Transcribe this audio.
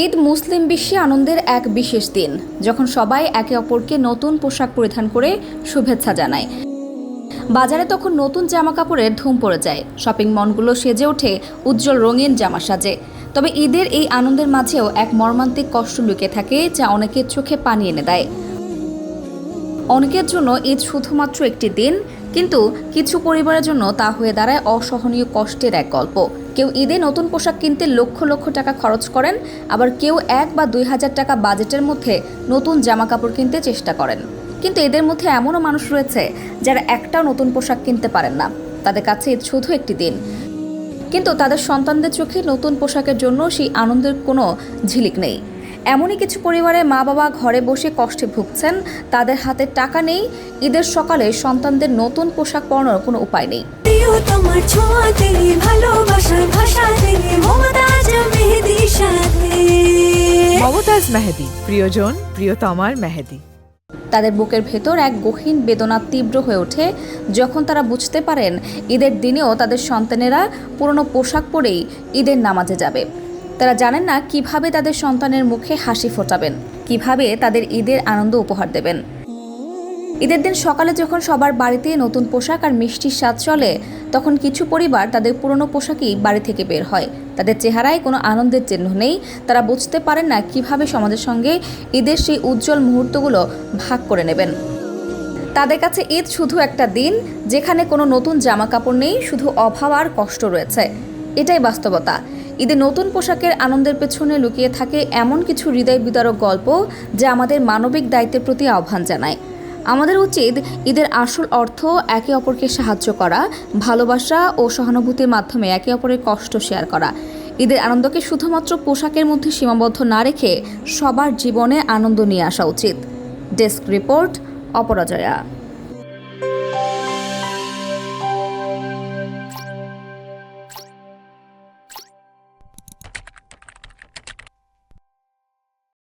ঈদ মুসলিম বিশ্বে আনন্দের এক বিশেষ দিন, যখন সবাই একে অপরকে নতুন পোশাক পরিধান করে শুভেচ্ছা জানায়। বাজারে তখন নতুন জামা কাপড়ের ধুম পড়ে যায়। শপিং মলগুলো সেজে ওঠে, উজ্জ্বল রঙিন জামা সাজে। তবে ঈদের এই আনন্দের মাঝেও এক মর্মান্তিক কষ্ট লুকে থাকে, যা অনেকের চোখে পানি এনে দেয়। অনেকের জন্য ঈদ শুধুমাত্র একটি দিন কিন্তু কিছু পরিবারের জন্য তা হয়ে দাঁড়ায় অসহনীয় কষ্টের এক গল্প। কেউ ঈদে নতুন পোশাক কিনতে লক্ষ লক্ষ টাকা খরচ করেন, আবার কেউ এক বা দুই হাজার টাকা বাজেটের মধ্যে নতুন জামা কাপড় কিনতে চেষ্টা করেন। কিন্তু এদের মধ্যে এমনও মানুষ রয়েছে যারা একটাও নতুন পোশাক কিনতে পারেন না। তাদের কাছে ঈদ শুধু একটি দিন। কিন্তু তাদের সন্তানদের চোখে নতুন পোশাকের জন্য সেই আনন্দের কোনো ঝিলিক নেই। এমনই কিছু পরিবারে মা বাবা ঘরে বসে কষ্টে ভুগছেন। তাদের হাতে টাকা নেই। ঈদের সকালে সন্তানদের নতুন পোশাক পরানোর কোনো উপায় নেই। মমতাজ মেহেদি প্রিয়জন প্রিয়তমার মেহেদি। তাদের বুকের ভেতর এক গহীন বেদনা তীব্র হয়ে ওঠে। যখন তারা বুঝতে পারেন ঈদের দিনেও তাদের সন্তানেরা পুরনো পোশাক পরেই ঈদের নামাজে যাবে। তারা জানেন না কীভাবে তাদের সন্তানের মুখে হাসি ফোটাবেন, কীভাবে তাদের ঈদের আনন্দ উপহার দেবেন। ঈদের দিন সকালে যখন সবার বাড়িতে নতুন পোশাক আর মিষ্টির স্বাদ চলে, তখন কিছু পরিবার তাদের পুরনো পোশাকই বাড়ি থেকে বের হয়। তাদের চেহারায় কোনো আনন্দের চিহ্ন নেই। তারা বুঝতে পারেন না কীভাবে সমাজের সঙ্গে ঈদের সেই উজ্জ্বল মুহূর্তগুলো ভাগ করে নেবেন। তাদের কাছে ঈদ শুধু একটা দিন, যেখানে কোনো নতুন জামা কাপড় নেই, শুধু অভাব আর কষ্ট রয়েছে। এটাই বাস্তবতা। ঈদে নতুন পোশাকের আনন্দের পেছনে লুকিয়ে থাকে এমন কিছু হৃদয় বিদারক গল্প যা আমাদের মানবিক দায়িত্বের প্রতি আহ্বান জানায়। আমাদের উচিত ঈদের আসল অর্থ একে অপরকে সাহায্য করা, ভালোবাসা ও সহানুভূতির মাধ্যমে একে অপরের কষ্ট শেয়ার করা। ঈদের আনন্দকে শুধুমাত্র পোশাকের মধ্যে সীমাবদ্ধ না রেখে সবার জীবনে আনন্দ নিয়ে আসা উচিত। Desk report, Aparajeya.